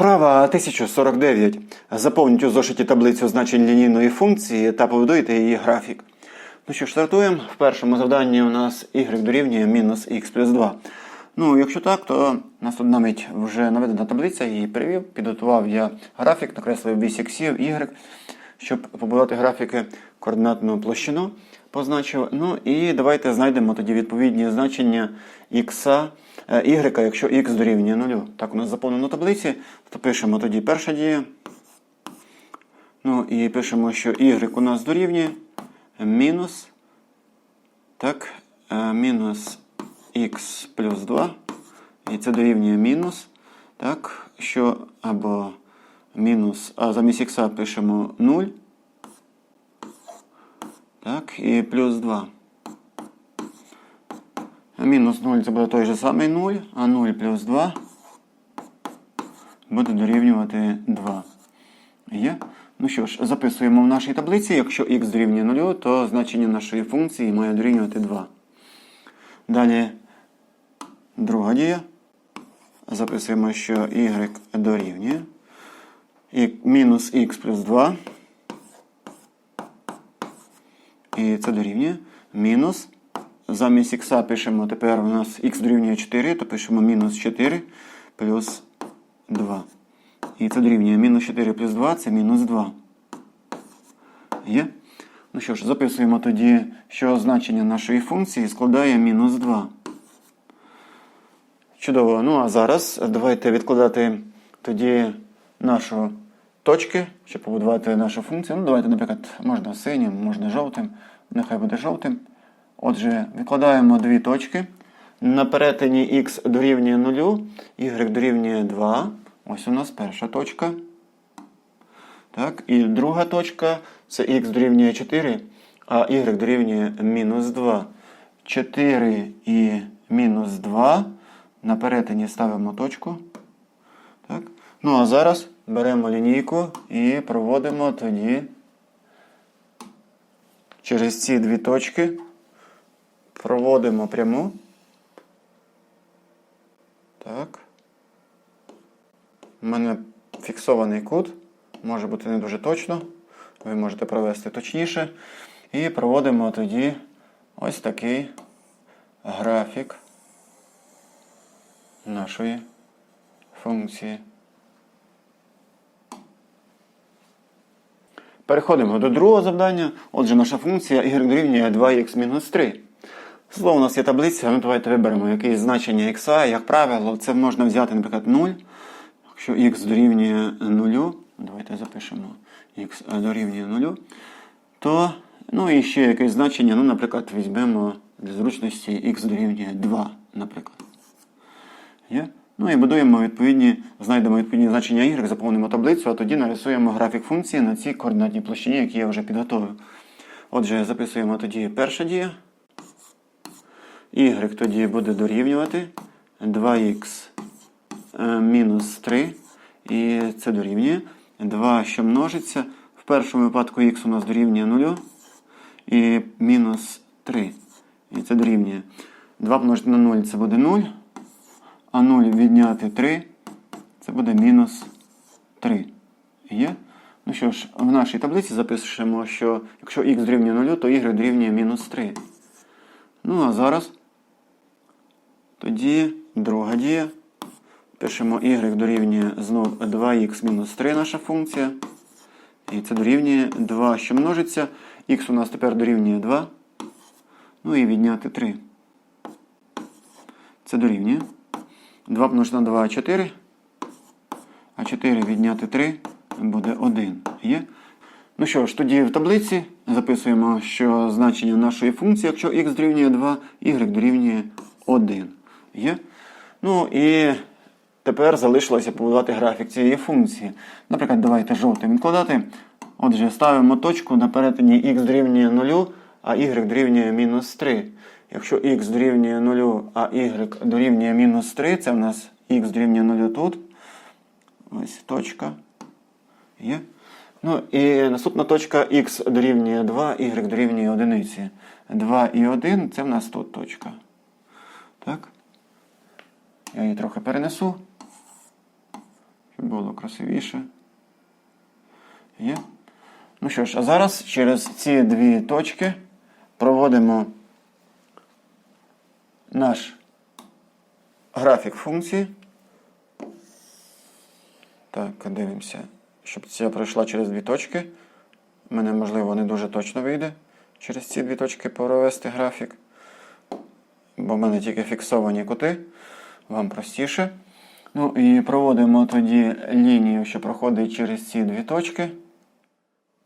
Вправа 1049. Заповніть у зошиті таблицю значень лінійної функції та побудуйте її графік. Ну що ж, стартуємо. В першому завданні у нас y дорівнює мінус х плюс 2. Ну, якщо так, то у нас тут навіть вже наведена таблиця, її перевів, підготував я графік, накреслив вісь іксів, y, щоб побудувати графіки координатну площину позначив. Ну і давайте знайдемо тоді відповідні значення х, y, якщо х дорівнює 0. Так, у нас заповнено таблиці, то пишемо тоді перша дія. Ну і пишемо, що y у нас дорівнює мінус. Так, е, мінус х плюс 2. І це дорівнює мінус. Так, що або мінус, а замість х пишемо 0. Так, і плюс 2. Мінус 0 це буде той же самий 0, а 0 плюс 2 буде дорівнювати 2. Є? Ну що ж, записуємо в нашій таблиці. Якщо х дорівнює 0, то значення нашої функції має дорівнювати 2. Далі друга дія. Записуємо, що y дорівнює. І мінус х плюс 2. І це дорівнює. Мінус. Замість х пишемо тепер у нас х дорівнює 4, то пишемо мінус 4 плюс 2. І це дорівнює мінус 4 плюс 2 це мінус 2. Є? Ну що ж, записуємо тоді, що значення нашої функції складає мінус 2. Чудово. Ну а зараз давайте відкладати тоді нашу точки, щоб побудувати нашу функцію. Ну, давайте, наприклад, можна синім, можна жовтим. Нехай буде жовтим. Отже, відкладаємо дві точки. На перетині х дорівнює 0, y дорівнює 2. Ось у нас перша точка. Так, І друга точка це х дорівнює 4, а y дорівнює мінус 2. 4 і мінус 2. На перетині ставимо точку. Так. Ну а зараз беремо лінійку і проводимо тоді через ці дві точки. Проводимо пряму. Так. У мене фіксований кут. Може бути не дуже точно. Ви можете провести точніше. І проводимо тоді ось такий графік нашої функції. Переходимо до другого завдання. Отже, наша функція y дорівнює 2х-3. Слово у нас є таблиця, ну давайте виберемо якесь значення х, як правило, це можна взяти, наприклад, 0. Якщо х дорівнює 0, давайте запишемо х дорівнює 0, то ну і ще якесь значення, ну, наприклад, візьмемо для зручності х дорівнює 2, наприклад. Є? Ну і будуємо відповідні, знайдемо відповідні значення y, заповнимо таблицю, а тоді нарисуємо графік функції на цій координатній площині, які я вже підготовив. Отже, записуємо тоді перша дія. Y тоді буде дорівнювати 2х мінус 3. І це дорівнює. 2, що множиться. В першому випадку х у нас дорівнює 0. І мінус 3. І це дорівнює. 2 помножити на 0 це буде 0. А 0 відняти 3, це буде мінус 3. Є? Ну що ж, в нашій таблиці запишемо, що якщо х дорівнює 0, то y дорівнює мінус 3. Ну, а зараз тоді друга дія. Пишемо y дорівнює знов 2х мінус 3 наша функція. І це дорівнює 2, що множиться. Х у нас тепер дорівнює 2. Ну і відняти 3. Це дорівнює. 2 помножити на 2 4. А 4 відняти 3 буде 1. Є? Ну що ж, тоді в таблиці записуємо, що значення нашої функції, якщо х дорівнює 2, y дорівнює 1. Є? Ну і тепер залишилося побудувати графік цієї функції. Наприклад, давайте жовтим відкладати. Отже, ставимо точку на перетині х дорівнює 0, а y дорівнює мінус 3. Якщо х дорівнює 0, а y дорівнює мінус 3, це в нас х дорівнює 0 тут. Ось точка. Є. Ну і наступна точка х дорівнює 2, y дорівнює 1. 2 і 1 це в нас тут точка. Так. Я її трохи перенесу, щоб було красивіше. Є. Ну що ж, а зараз через ці дві точки проводимо наш графік функції. Так, дивимося, щоб це пройшла через дві точки. У мене, можливо, не дуже точно вийде через ці дві точки провести графік. Бо в мене тільки фіксовані кути. Вам простіше. Ну і проводимо тоді лінію, що проходить через ці дві точки.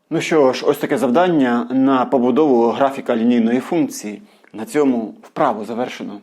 Ну що ж, ось таке завдання на побудову графіка лінійної функції. На цьому вправу завершено.